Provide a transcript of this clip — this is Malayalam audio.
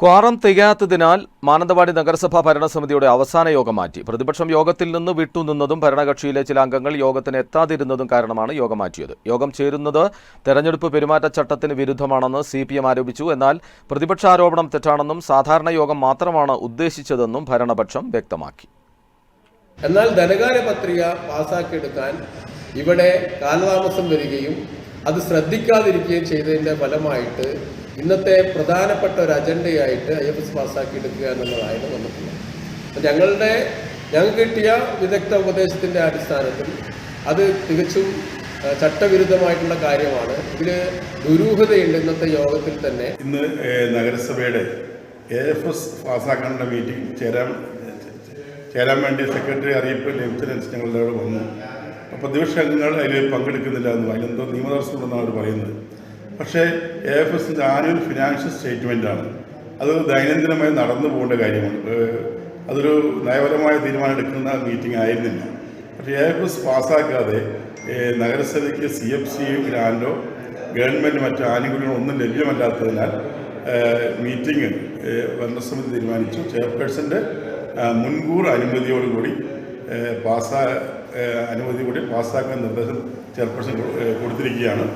ക്വാറം തികയാത്തതിനാൽ മാനന്തവാടി നഗരസഭാ ഭരണസമിതിയുടെ അവസാന യോഗം മാറ്റി. പ്രതിപക്ഷം യോഗത്തിൽ നിന്ന് വിട്ടുനിന്നതും ഭരണകക്ഷിയിലെ ചില അംഗങ്ങൾ യോഗത്തിന് എത്താതിരുന്നതും കാരണമാണ് യോഗം മാറ്റിയത്. യോഗം ചേരുന്നത് തെരഞ്ഞെടുപ്പ് പെരുമാറ്റച്ചട്ടത്തിന് വിരുദ്ധമാണെന്ന് സി ആരോപിച്ചു. എന്നാൽ പ്രതിപക്ഷ ആരോപണം തെറ്റാണെന്നും സാധാരണ യോഗം മാത്രമാണ് ഉദ്ദേശിച്ചതെന്നും ഭരണപക്ഷം വ്യക്തമാക്കി. എന്നാൽ ധനകാര്യ പത്രിക പാസാക്കിയെടുക്കാൻ ഇവിടെ കാലതാമസം വരികയും അത് ശ്രദ്ധിക്കാതിരിക്കുകയും ചെയ്തതിന്റെ ഫലമായിട്ട് ഇന്നത്തെ പ്രധാനപ്പെട്ട ഒരു അജണ്ടയായിട്ട് ഐ എഫ് എസ് പാസ്സാക്കിയെടുക്കുക എന്നുള്ളതായിരുന്നു വന്നിട്ടുള്ളത് അപ്പം ഞങ്ങളുടെ ഞങ്ങൾക്ക് കിട്ടിയ വിദഗ്ധ ഉപദേശത്തിന്റെ അടിസ്ഥാനത്തിൽ അത് തികച്ചും ചട്ടവിരുദ്ധമായിട്ടുള്ള കാര്യമാണ്. ഇതിൽ ദുരൂഹതയുണ്ട് ഇന്നത്തെ യോഗത്തിൽ തന്നെ. ഇന്ന് നഗരസഭയുടെ എ എഫ് എസ് പാസ്സാക്കേണ്ട മീറ്റിംഗ് ചേരാൻ ചേരാൻ വേണ്ടി സെക്രട്ടറി അറിയിപ്പ് ലഭിച്ചതിനനുസരിച്ച് ഞങ്ങളുടെ അവിടെ വന്നു. അപ്പോൾ അംഗങ്ങൾ അതിൽ പങ്കെടുക്കുന്നില്ല എന്ന് അതിലെന്തോ നിയമതടസ്സമുണ്ടെന്നാണ് അവർ പറയുന്നത്. പക്ഷേ എ എഫ് എസിന്റെ ആനുവൽ ഫിനാൻഷ്യൽ സ്റ്റേറ്റ്മെന്റാണ് അത് ദൈനംദിനമായി നടന്നു പോകേണ്ട കാര്യമാണ്. അതൊരു നയപരമായ തീരുമാനം എടുക്കുന്ന മീറ്റിംഗ് ആയിരുന്നില്ല. പക്ഷേ എ എഫ് എസ് പാസ്സാക്കാതെ നഗരസഭയ്ക്ക് സി എഫ് സി ഗ്രാൻഡോ ഗവൺമെന്റ് മറ്റ് ആനുകൂല്യങ്ങളോ ഒന്നും ലഭ്യമല്ലാത്തതിനാൽ മീറ്റിംഗ് ഭരണസമിതി തീരുമാനിച്ചു. ചെയർപേഴ്സന്റെ മുൻകൂർ അനുമതിയോടുകൂടി പാസ്സാ അനുമതി പാസ്സാക്കാൻ നിർദ്ദേശം ചെയർപേഴ്സൺ കൊടുത്തിരിക്കുകയാണ്.